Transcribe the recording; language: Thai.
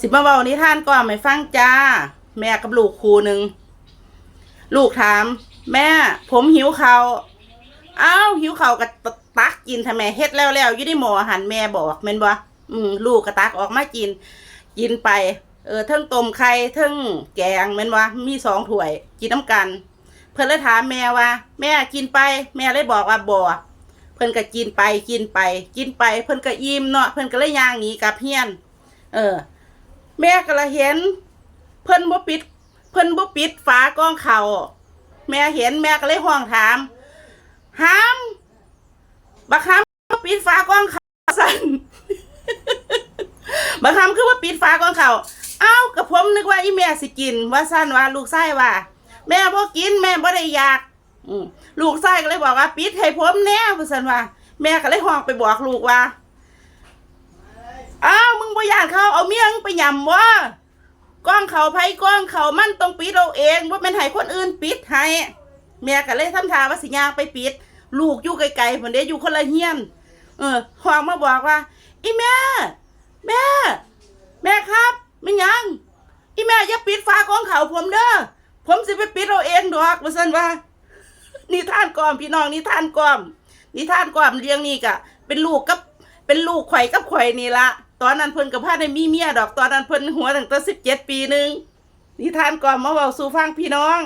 สิมาเว้านิทานก่อนไม่ฟังจ้า แม่กับลูกคู่หนึ่งลูกถาม แม่ ผมหิวเขาอ้าวหิวเขาก็ตตักกินทำไมเฮ็ดแล้วแล้วอยู่ในหมออหันแม่บอกแม่นบ่อืมลูกก็ตักออกมากิน กินไป เออทั้งต้มไข่ทั้งแกงแม่นบ่มีสองถ้วย กินน้ำกัน เพิ่นเลยถามแม่ว่า แม่กินไป แม่เลยบอกว่าบ่เพิ่นก็กินไปกินไป กินไป เพิ่นก็อิ่มเนาะเพิ่นก็เลยย่างหนีกลับเฮียน เออ แม่ก็ละเห็น เพิ่นบ่ปิด เพิ่นบ่ปิดฝากองเขาแม่เห็นแม่ก็เลยห้องถามห้ามบักคำบ่ปิดฝากองเขาสั่นบักคำคือว่าปิดฝากองเขาเอ้ากับผมนึกว่าอีแม่สิกิน ว่าสั่นว่าลูกไส้ว่า แม่บ่กินแม่บ่ได้อยากลูกไส้ก็เลยบอกว่า ปิดให้ผมแน่ว่าสั่นว่า แม่ก็เลยห้องไปบอกลูกว่า บ่ยานเขาเอาเมียงไปยำวะก้องเขาไผก้องเขามันต้องปิดเราเองว่าเป็นให้คนอื่นปิดให้แม่ก็เลยทำทาว่าสิยางไปปิด ลูกอยู่ไกลๆเหมือนเด้อยู่คนละเฮียนเออห้องมาบอกว่า อีแม่ แม่ แม่ครับไม่ยัง อีแม่อย่าปิดฝากองเขาผมเด้อผมสิไปปิดเราเองดอกว่าซั่นว่านิทานกอมพี่น้องนิทานกอมนิทานกอมเรื่องนี้กะเป็นลูกกับเป็นลูกข่อยกับข่อยนี่ละ ตอนนั้นเพิ่นกับพาได้มีเมียดอกตอนนั้นเพิ่นหัวตั้งแต่สิบเจ็ดปีหนึ่งนิทานก่อนมาเบาสู่ฟังพี่น้อง